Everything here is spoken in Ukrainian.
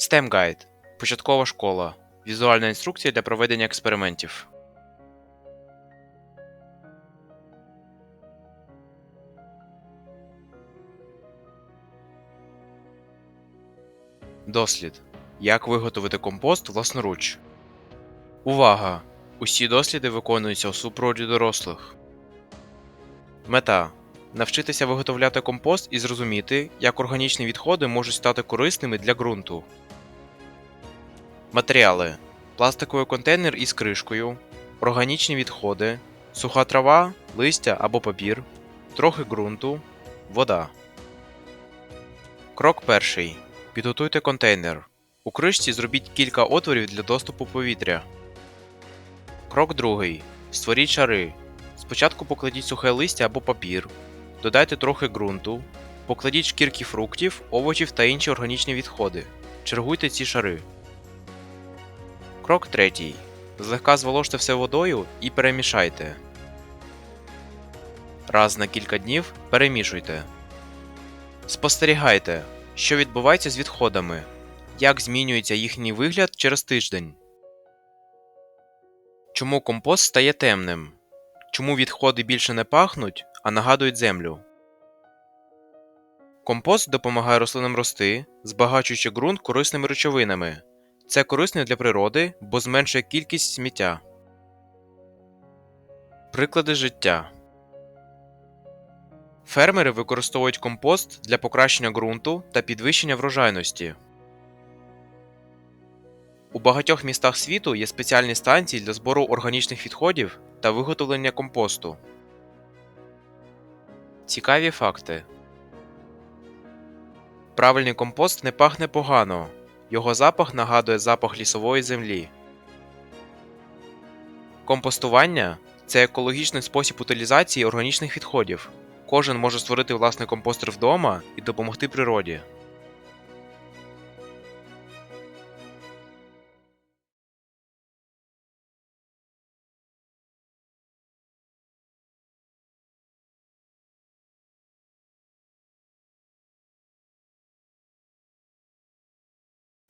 STEM Guide – початкова школа. Візуальна інструкція для проведення експериментів. Дослід. Як виготовити компост власноруч. Увага! Усі досліди виконуються у супроводі дорослих. Мета навчитися виготовляти компост і зрозуміти, як органічні відходи можуть стати корисними для ґрунту. Матеріали: пластиковий контейнер із кришкою, органічні відходи, суха трава, листя або папір, трохи ґрунту, вода. Крок перший. Підготуйте контейнер. У кришці зробіть кілька отворів для доступу повітря. Крок другий. Створіть шари. Спочатку покладіть сухе листя або папір, додайте трохи ґрунту, покладіть шкірки фруктів, овочів та інші органічні відходи. Чергуйте ці шари. Крок третій. Злегка зволожте все водою і перемішайте. Раз на кілька днів перемішуйте. Спостерігайте, що відбувається з відходами, як змінюється їхній вигляд через тиждень. Чому компост стає темним? Чому відходи більше не пахнуть, а нагадують землю? Компост допомагає рослинам рости, збагачуючи ґрунт корисними речовинами. Це корисно для природи, бо зменшує кількість сміття. Приклади життя Фермери використовують компост для покращення ґрунту та підвищення врожайності. У багатьох містах світу є спеціальні станції для збору органічних відходів та виготовлення компосту. Цікаві факти. Правильний компост не пахне погано. Його запах нагадує запах лісової землі. Компостування це екологічний спосіб утилізації органічних відходів. Кожен може створити власний компостер вдома і допомогти природі.